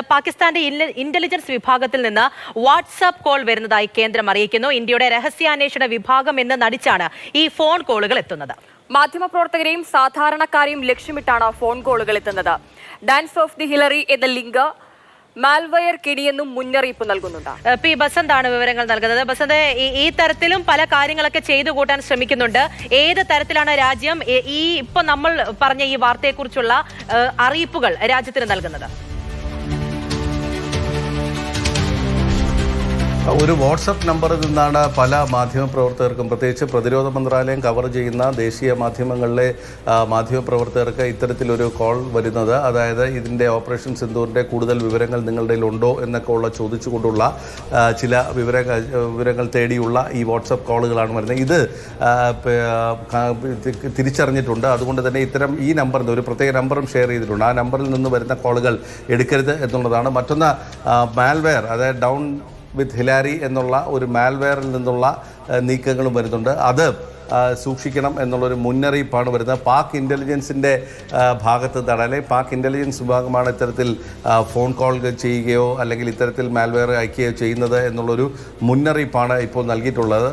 പാകിസ്ഥാന്റെ ഇന്റലിജൻസ് വിഭാഗത്തിൽ നിന്ന് വാട്സാപ്പ് കോൾ വരുന്നതായി കേന്ദ്രം അറിയിക്കുന്നു. ഇന്ത്യയുടെ രഹസ്യാന്വേഷണ വിഭാഗം എന്ന് നടിച്ചാണ് ഈ ഫോൺ കോളുകൾ എത്തുന്നത്. മാധ്യമപ്രവർത്തകരെയും സാധാരണക്കാരെയും ലക്ഷ്യമിട്ടാണ് ഫോൺ കോളുകൾ എത്തുന്നത്. ഡാൻസ് ഓഫ് ദി ഹിലറി എന്ന ലിങ്ക് മാൽവയർ കിടിയെന്നും മുന്നറിയിപ്പ് നൽകുന്നുണ്ട്. പി ബസന്താണ് വിവരങ്ങൾ നൽകുന്നത്. ബസന്ത് ഈ- തരത്തിലും പല കാര്യങ്ങളൊക്കെ ചെയ്തു കൂട്ടാൻ ശ്രമിക്കുന്നുണ്ട്. ഏത് തരത്തിലാണ് രാജ്യം ഈ- ഇപ്പൊ നമ്മൾ പറഞ്ഞ ഈ വാർത്തയെക്കുറിച്ചുള്ള അറിയിപ്പുകൾ രാജ്യത്തിന് നൽകുന്നത്? ഒരു വാട്സപ്പ് നമ്പറിൽ നിന്നാണ് പല മാധ്യമപ്രവർത്തകർക്കും പ്രത്യേകിച്ച് പ്രതിരോധ മന്ത്രാലയം കവർ ചെയ്യുന്ന ദേശീയ മാധ്യമങ്ങളിലെ മാധ്യമപ്രവർത്തകർക്ക് ഇത്തരത്തിലൊരു കോൾ വരുന്നത്. അതായത് ഇതിന്റെ ഓപ്പറേഷൻ സിന്ധുവിന്റെ കൂടുതൽ വിവരങ്ങൾ നിങ്ങളുടെ ഉണ്ടോ എന്നൊക്കെ ഉള്ള ചോദിച്ചുകൊണ്ടുള്ള ചില വിവര വിവരങ്ങൾ തേടിയുള്ള ഈ വാട്സപ്പ് കോളുകളാണ് വരുന്നത്. ഇത് തിരിച്ചറിഞ്ഞിട്ടുണ്ട്. അതുകൊണ്ട് തന്നെ ഇത്തരം ഈ നമ്പറിൽ ഒരു പ്രത്യേക നമ്പറും ഷെയർ ചെയ്തിട്ടുണ്ട്. ആ നമ്പറിൽ നിന്ന് വരുന്ന കോളുകൾ എടുക്കരുത് എന്നുള്ളതാണ്. മറ്റൊന്ന് മാൽവെയർ അതായത് ഡൗൺ വിത്ത് ഹിലാരി എന്നുള്ള ഒരു മാൽവെയറിൽ നിന്നുള്ള നീക്കങ്ങളും വരുന്നുണ്ട്. അത് സൂക്ഷിക്കണം എന്നുള്ളൊരു മുന്നറിയിപ്പാണ് വരുന്നത്. പാക് ഇന്റലിജൻസിന്റെ ഭാഗത്ത് നിന്നാണ്. അല്ലെങ്കിൽ പാക് ഇന്റലിജൻസ് വിഭാഗമാണ് ഇത്തരത്തിൽ ഫോൺ കോൾ ചെയ്യുകയോ അല്ലെങ്കിൽ ഇത്തരത്തിൽ മാൽവെയർ അയക്കുകയോ ചെയ്യുന്നത് എന്നുള്ളൊരു മുന്നറിയിപ്പാണ് ഇപ്പോൾ നൽകിയിട്ടുള്ളത്.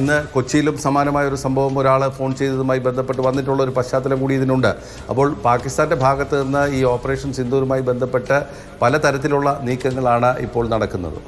ഇന്ന് കൊച്ചിയിലും സമാനമായ ഒരു സംഭവം ഒരാൾ ഫോൺ ചെയ്തതുമായി ബന്ധപ്പെട്ട് വന്നിട്ടുള്ള ഒരു പശ്ചാത്തലം കൂടി ഇതിനുണ്ട്. അപ്പോൾ പാകിസ്ഥാന്റെ ഭാഗത്ത് നിന്ന് ഈ ഓപ്പറേഷൻ സിന്ദൂരുമായി ബന്ധപ്പെട്ട് പലതരത്തിലുള്ള നീക്കങ്ങളാണ് ഇപ്പോൾ നടക്കുന്നത്.